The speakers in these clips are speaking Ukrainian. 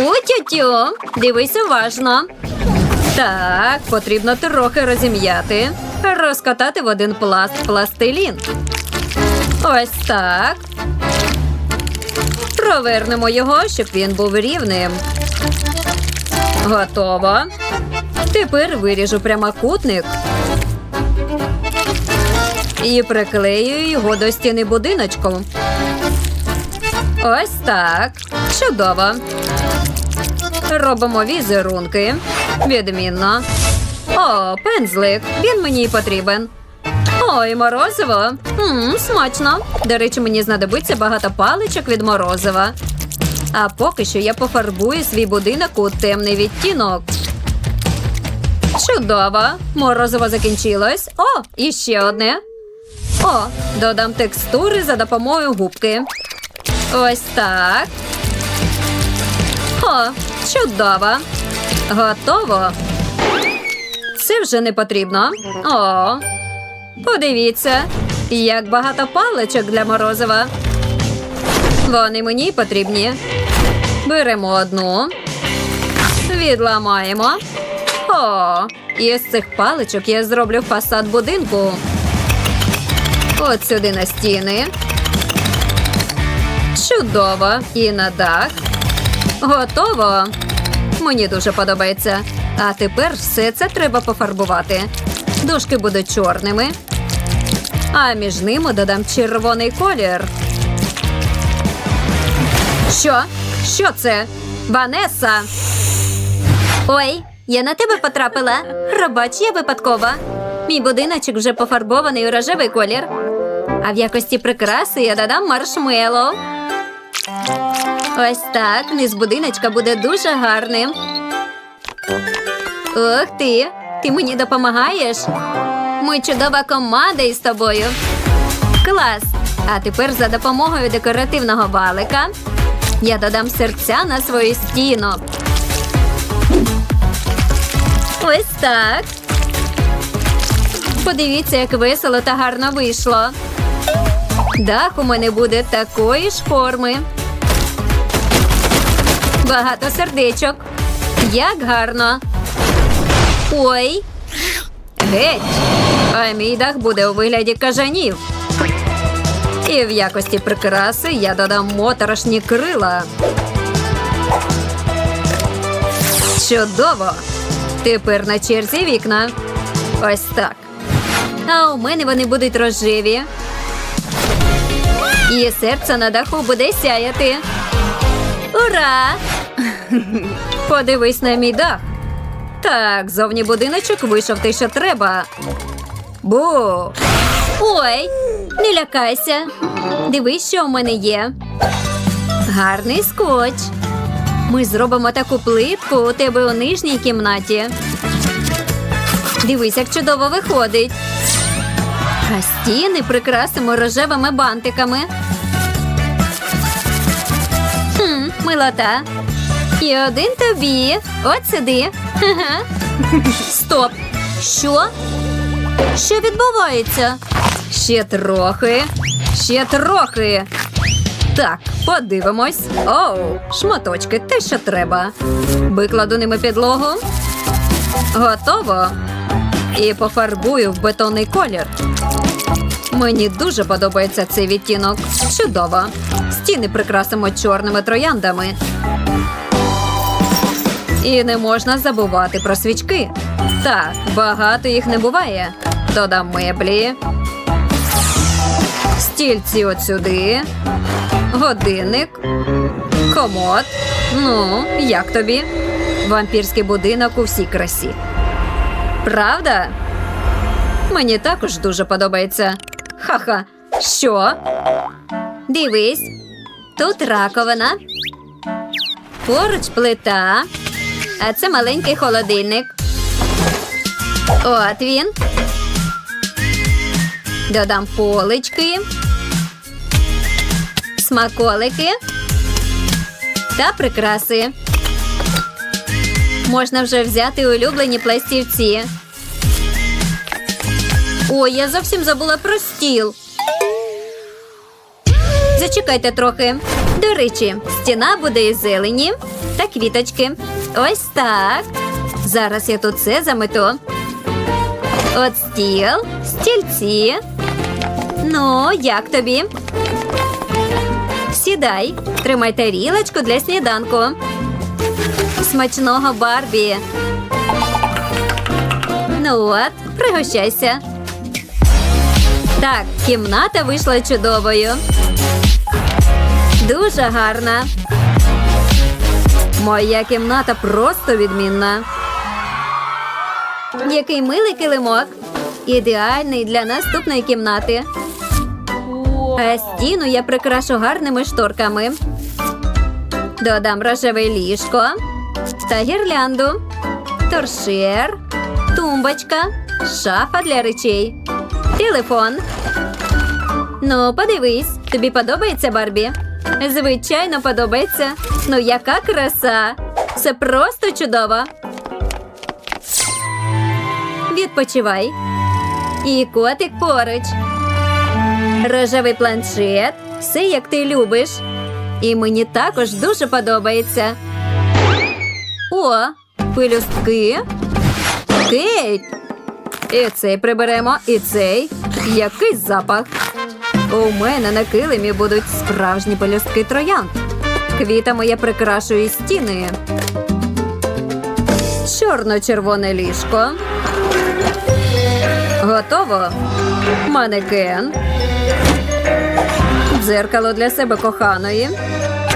У-тю-тю, дивись уважно. Так, потрібно трохи розім'яти. Розкатати в один пласт пластилін. Ось так. Провернемо його, щоб він був рівним. Готово. Тепер виріжу прямокутник. І приклею його до стіни будиночку. Ось так. Чудово. Робимо візерунки. Відмінно. О, пензлик. Він мені потрібен. Ой, морозиво. Мм, смачно. До речі, мені знадобиться багато паличок від морозива. А поки що я пофарбую свій будинок у темний відтінок. Чудово! Морозиво закінчилось. О, і ще одне. О, додам текстури за допомогою губки. Ось так. О, чудово. Готово. Це вже не потрібно. О, подивіться, як багато паличок для морозива. Вони мені потрібні. Беремо одну, відламаємо. О, і з цих паличок я зроблю фасад будинку. От сюди на стіни. Чудово. І на дах. Готово. Мені дуже подобається. А тепер все це треба пофарбувати. Дужки будуть чорними. А між ними додам червоний колір. Що? Що це? Ванеса? Ой, я на тебе потрапила. Пробач, я випадкова. Мій будиночок вже пофарбований у рожевий колір. А в якості прикраси я додам маршмеллоу. Ось так, низ будиночка буде дуже гарним. Ух ти! Ти мені допомагаєш? Ми чудова команда із тобою. Клас! А тепер за допомогою декоративного валика я додам серця на свою стіну. Ось так. Подивіться, як весело та гарно вийшло. Дах у мене буде такої ж форми. Багато сердечок. Як гарно. Ой. Геть. А мій дах буде у вигляді кажанів. І в якості прикраси я додам моторошні крила. Чудово! Тепер на черзі вікна. Ось так. А у мене вони будуть рожеві. І серце на даху буде сяяти. Ура! Подивись на мій дах. Так, зовні будиночок вийшов те, що треба. Бу! Ой, не лякайся. Дивись, що у мене є. Гарний скотч. Ми зробимо таку плитку у тебе у нижній кімнаті. Дивись, як чудово виходить. А стіни прикрасимо рожевими бантиками. Милота. І один тобі. От сюди. Стоп. Що? Що відбувається? Ще трохи. Ще трохи. Так, подивимось. Оу, шматочки, те, що треба. Викладу ними підлогу. Готово. І пофарбую в бетонний колір. Мені дуже подобається цей відтінок. Чудово. Стіни прикрасимо чорними трояндами. І не можна забувати про свічки. Так, багато їх не буває. Додам меблі. Стільці от сюди. Годинник. Комод. Ну, як тобі? Вампірський будинок у всій красі. Правда? Мені також дуже подобається. Ха-ха. Що? Дивись. Тут раковина. Поруч плита. А це маленький холодильник. От він. Додам полички, смаколики та прикраси. Можна вже взяти улюблені пластівці. Ой, я зовсім забула про стіл. Зачекайте трохи. До речі, стіна буде із зелені та квіточки. Ось так. Зараз я тут все замету. От стіл, стільці. Ну, як тобі? Сідай, тримай тарілочку для сніданку. Смачного Барбі. Ну от, пригощайся. Так, кімната вийшла чудовою. Дуже гарна. Моя кімната просто відмінна. Який милий килимок. Ідеальний для наступної кімнати. А стіну я прикрашу гарними шторками. Додам рожеве ліжко та гірлянду, торшер, тумбочка, шафа для речей, телефон. Ну, подивись, тобі подобається Барбі? Звичайно, подобається. Ну, яка краса! Це просто чудово. Відпочивай. І котик поруч. Рожевий планшет. Все як ти любиш. І мені також дуже подобається. О, пелюстки. Кейт. І цей приберемо, і цей. Який запах. У мене на килимі будуть справжні пелюстки троянд. Квітами я прикрашую стіни. Чорно-червоне ліжко. Готово. Манекен. Дзеркало для себе коханої.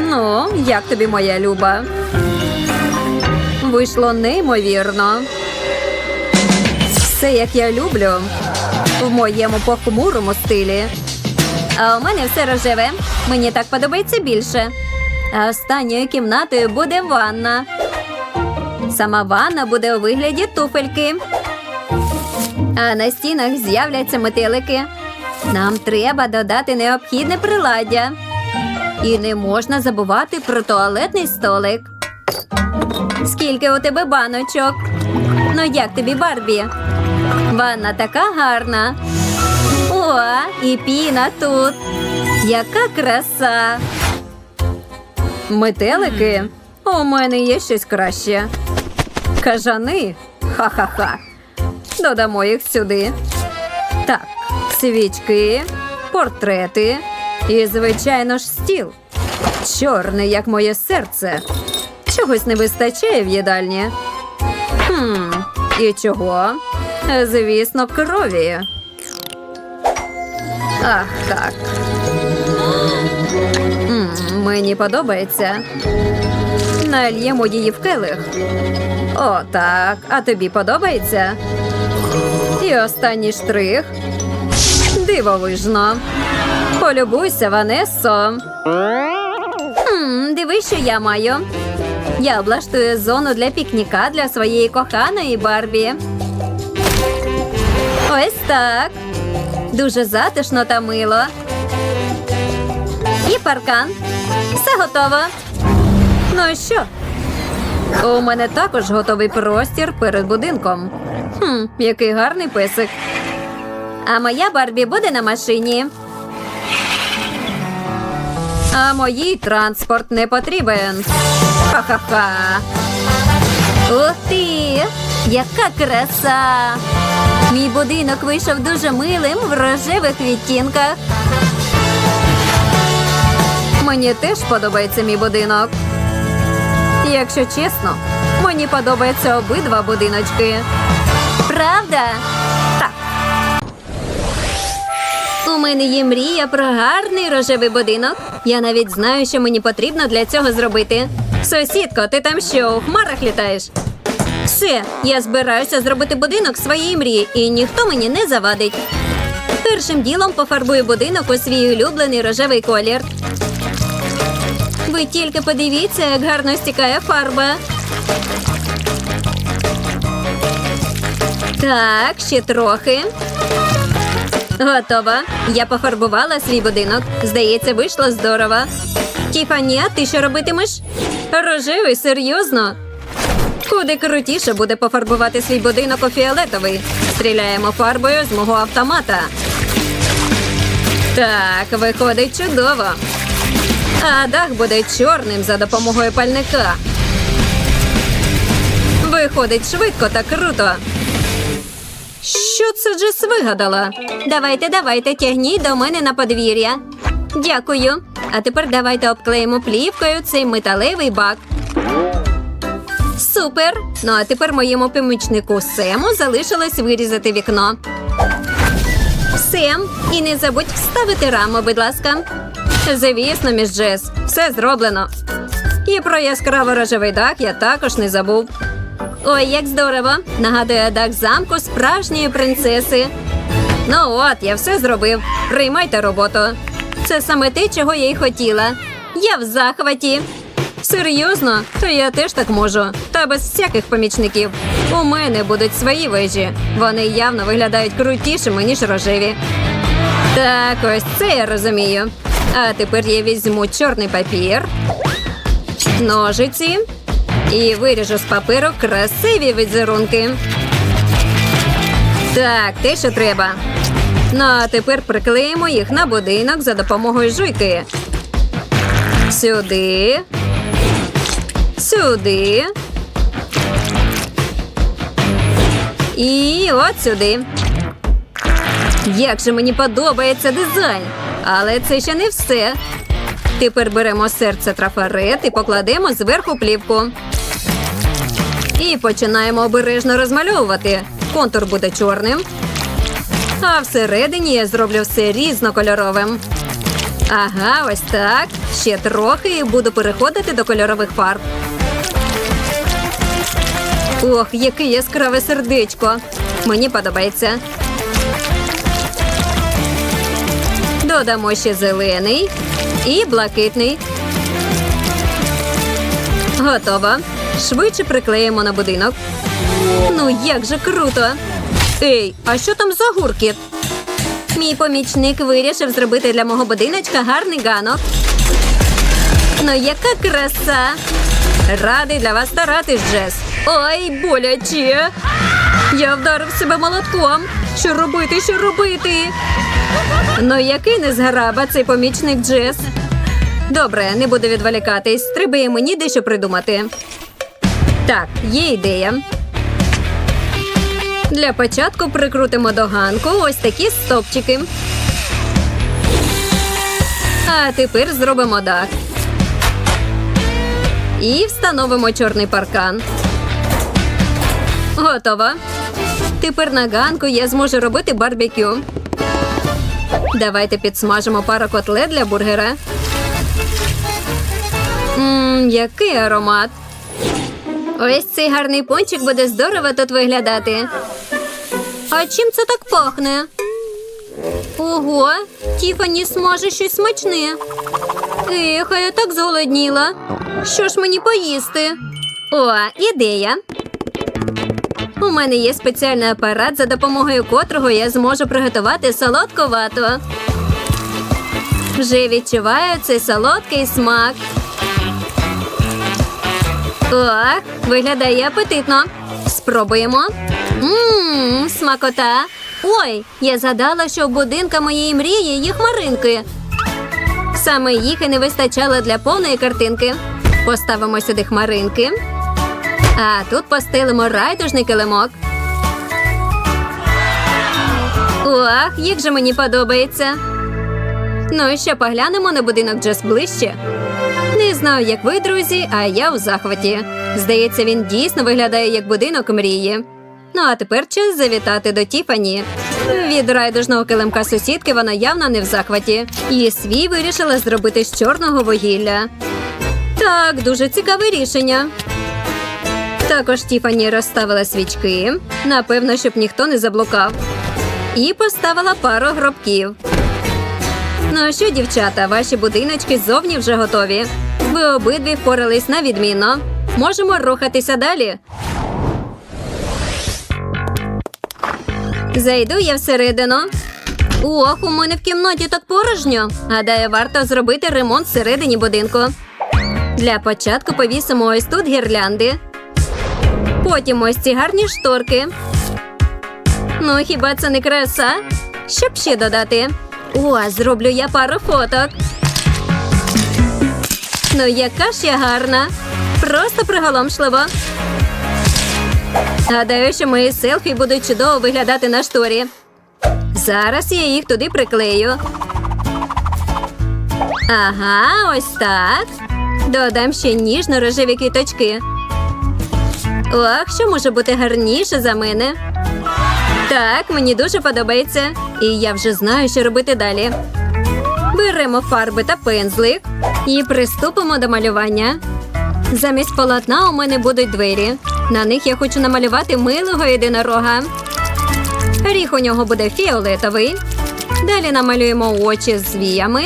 Ну, як тобі моя люба? Вийшло неймовірно. Все, як я люблю, в моєму похмурому стилі. А у мене все рожеве. Мені так подобається більше. Останньою кімнатою буде ванна. Сама ванна буде у вигляді туфельки. А на стінах з'являться метелики. Нам треба додати необхідне приладдя. І не можна забувати про туалетний столик. Скільки у тебе баночок? Ну як тобі, Барбі? Ванна така гарна. О, і піна тут. Яка краса. Метелики? У мене є щось краще. Кажани. Ха-ха-ха. Додамо їх сюди. Так, свічки, портрети і, звичайно ж, стіл. Чорний, як моє серце. Чогось не вистачає в їдальні. Хм, і чого? Звісно, крові. Ах, так. Мені подобається. Нальємо її в келих. О, так. А тобі подобається? І останній штрих. Дивовижно. Полюбуйся, Ванесо. Хм, дивись, що я маю. Я облаштую зону для пікніка для своєї коханої Барбі. Ось так. Дуже затишно та мило. І паркан. Все готово. Ну і що? У мене також готовий простір перед будинком. Хм, який гарний песик. А моя Барбі буде на машині. А моїй транспорт не потрібен. Ха-ха-ха. Ух ти! Яка краса! Мій будинок вийшов дуже милим в рожевих відтінках. Мені теж подобається мій будинок. Якщо чесно, мені подобаються обидва будиночки. Правда? Так. У мене є мрія про гарний рожевий будинок. Я навіть знаю, що мені потрібно для цього зробити. Сусідко, ти там що, у хмарах літаєш? Все, я збираюся зробити будинок своєї мрії, і ніхто мені не завадить. Першим ділом пофарбую будинок у свій улюблений рожевий колір. Ви тільки подивіться, як гарно стікає фарба. Так, ще трохи. Готово. Я пофарбувала свій будинок. Здається, вийшло здорово. Тіфані, а ти що робитимеш? Рожевий, серйозно? Куди крутіше буде пофарбувати свій будинок у фіолетовий. Стріляємо фарбою з мого автомата. Так, виходить чудово. А дах буде чорним за допомогою пальника. Виходить швидко та круто. Що це Джес вигадала? Давайте, давайте, тягніть до мене на подвір'я. Дякую. А тепер давайте обклеїмо плівкою цей металевий бак. Супер! Ну а тепер моєму помічнику Сему залишилось вирізати вікно. Сем, і не забудь вставити раму, будь ласка. Звісно, міс Джес, все зроблено. І про яскраво рожевий дах я також не забув. Ой, як здорово! Нагадує дах замку справжньої принцеси. Ну от, я все зробив. Приймайте роботу. Це саме те, чого я й хотіла. Я в захваті. Серйозно, то я теж так можу. Та без всяких помічників. У мене будуть свої вежі. Вони явно виглядають крутішими, ніж рожеві. Так, ось це я розумію. А тепер я візьму чорний папір, ножиці і виріжу з паперу красиві візерунки. Так, те, що треба. Ну, а тепер приклеїмо їх на будинок за допомогою жуйки. Сюди. Сюди. І от сюди. Як же мені подобається дизайн. Але це ще не все. Тепер беремо серце трафарет і покладемо зверху плівку. І починаємо обережно розмальовувати. Контур буде чорним. А всередині я зроблю все різнокольоровим. Ага, ось так. Ще трохи і буду переходити до кольорових фарб. Ох, яке яскраве сердечко. Мені подобається. Додамо ще зелений і блакитний. Готово. Швидше приклеїмо на будинок. Ну, як же круто. Ей, а що там за гуркіт? Мій помічник вирішив зробити для мого будиночка гарний ганок. Ну, яка краса! Радий для вас старатись, Джес. Ой, боляче. Я вдарив себе молотком. Що робити, що робити? Ну, який незграба цей помічник Джес. Добре, не буду відволікатись. Треба і мені дещо придумати. Так, є ідея. Для початку прикрутимо до ганку ось такі стопчики. А тепер зробимо дах. І встановимо чорний паркан. Готово. Тепер на ганку я зможу робити барбекю. Давайте підсмажимо пару котлет для бургера. Ммм, який аромат. Ось цей гарний пончик буде здорово тут виглядати. А чим це так пахне? Ого, Тіфані смаже щось смачне. Ех, а я так зголодніла. Що ж мені поїсти? О, ідея. У мене є спеціальний апарат, за допомогою котрого я зможу приготувати солодку вату. Вже відчуваю цей солодкий смак. Ох, виглядає апетитно. Спробуємо. Ммм, смакота. Ой, я згадала, що в будинка моєї мрії є хмаринки. Саме їх і не вистачало для повної картинки. Поставимо сюди хмаринки. А тут постелимо райдужний килимок. Ох, як же мені подобається. Ну і що, поглянемо на будинок Джес ближче. Не знаю, як ви, друзі, а я у захваті. Здається, він дійсно виглядає як будинок мрії. Ну а тепер час завітати до Тіфані. Від райдужного килимка сусідки вона явно не в захваті. І свій вирішила зробити з чорного вугілля. Так, дуже цікаве рішення. Також Тіфані розставила свічки, напевно, щоб ніхто не заблукав. І поставила пару гробків. Ну що, дівчата, ваші будиночки зовні вже готові. Ви обидві впорались на відмінно. Можемо рухатися далі. Зайду я всередину. Ох, у мене в кімнаті так порожньо. Гадаю, варто зробити ремонт всередині будинку. Для початку повісимо ось тут гірлянди. Потім ось ці гарні шторки. Ну, хіба це не краса? Щоб ще додати. О, зроблю я пару фоток. Ну, яка ж я гарна. Просто приголомшливо. Гадаю, що мої селфі будуть чудово виглядати на шторі. Зараз я їх туди приклею. Ага, ось так. Додам ще ніжно-рожеві квіточки. Ох, що може бути гарніше за мене. Так, мені дуже подобається. І я вже знаю, що робити далі. Беремо фарби та пензлик і приступимо до малювання. Замість полотна у мене будуть двері. На них я хочу намалювати милого єдинорога. Ріг у нього буде фіолетовий. Далі намалюємо очі з віями.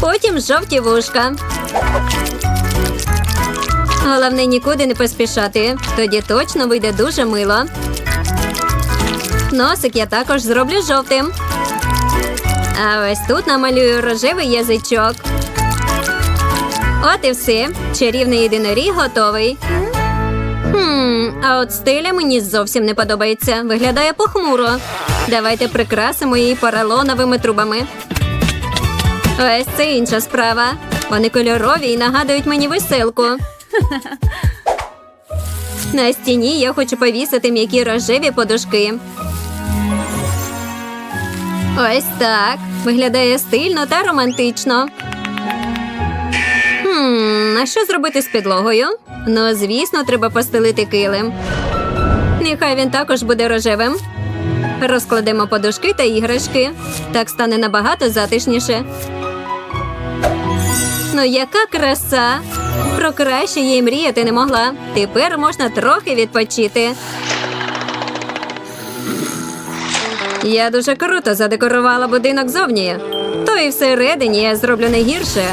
Потім жовті вушка. Головне нікуди не поспішати. Тоді точно вийде дуже мило. Носик я також зроблю жовтим. А ось тут намалюю рожевий язичок. От і все. Чарівний єдиноріг готовий. Хм, а от стиля мені зовсім не подобається. Виглядає похмуро. Давайте прикрасимо її поролоновими трубами. Ось це інша справа. Вони кольорові і нагадують мені веселку. На стіні я хочу повісити м'які рожеві подушки. Ось так. Виглядає стильно та романтично. Хм, а що зробити з підлогою? Ну, звісно, треба постелити килим. Нехай він також буде рожевим. Розкладемо подушки та іграшки. Так стане набагато затишніше. Ну, яка краса! Про краще я й мріяти не могла. Тепер можна трохи відпочити. Я дуже круто задекорувала будинок зовні. То і всередині я зроблю не гірше.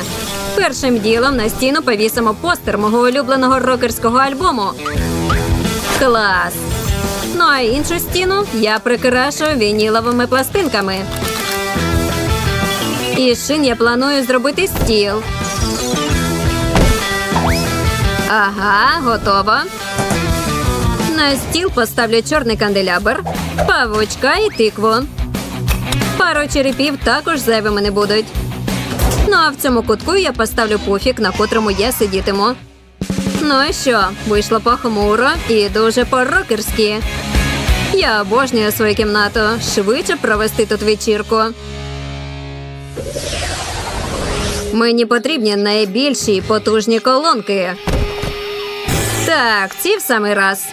Першим ділом на стіну повісимо постер мого улюбленого рокерського альбому. Клас! Ну а іншу стіну я прикрашу вініловими пластинками. Із шин я планую зробити стіл. Ага, готово. На стіл поставлю чорний канделябр, павучка і тикву. Пару черепів також зайвими не будуть. Ну а в цьому кутку я поставлю пуфік, на котрому я сидітиму. Ну і що, вийшло похмуро і дуже по-рокерськи. Я обожнюю свою кімнату. Швидше провести тут вечірку. Мені потрібні найбільші потужні колонки. Так, ці в самий раз.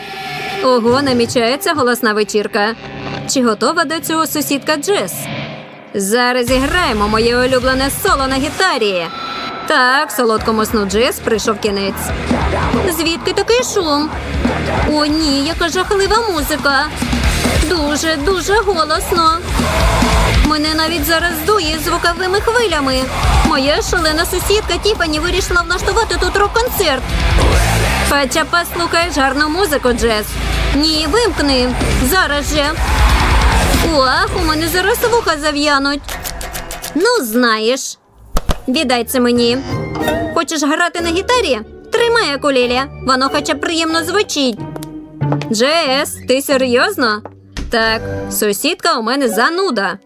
Ого, намічається голосна вечірка. Чи готова до цього сусідка Джес? Зараз іграємо моє улюблене соло на гітарі. Так, солодкому сну Джес прийшов кінець. Звідки такий шум? О, ні, яка жахлива музика. Дуже, дуже голосно. Мене навіть зараз дує звуковими хвилями. Моя шалена сусідка Тіфані вирішила влаштувати тут рок-концерт. Хоча послухаєш гарну музику, Джес. Ні, вимкни. Зараз же. Ох, у мене зараз вуха зав'януть. Ну, знаєш. Віддай це мені. Хочеш грати на гітарі? Тримай акулелі. Воно хоча б приємно звучить. Джес, ти серйозно? Так, сусідка у мене зануда.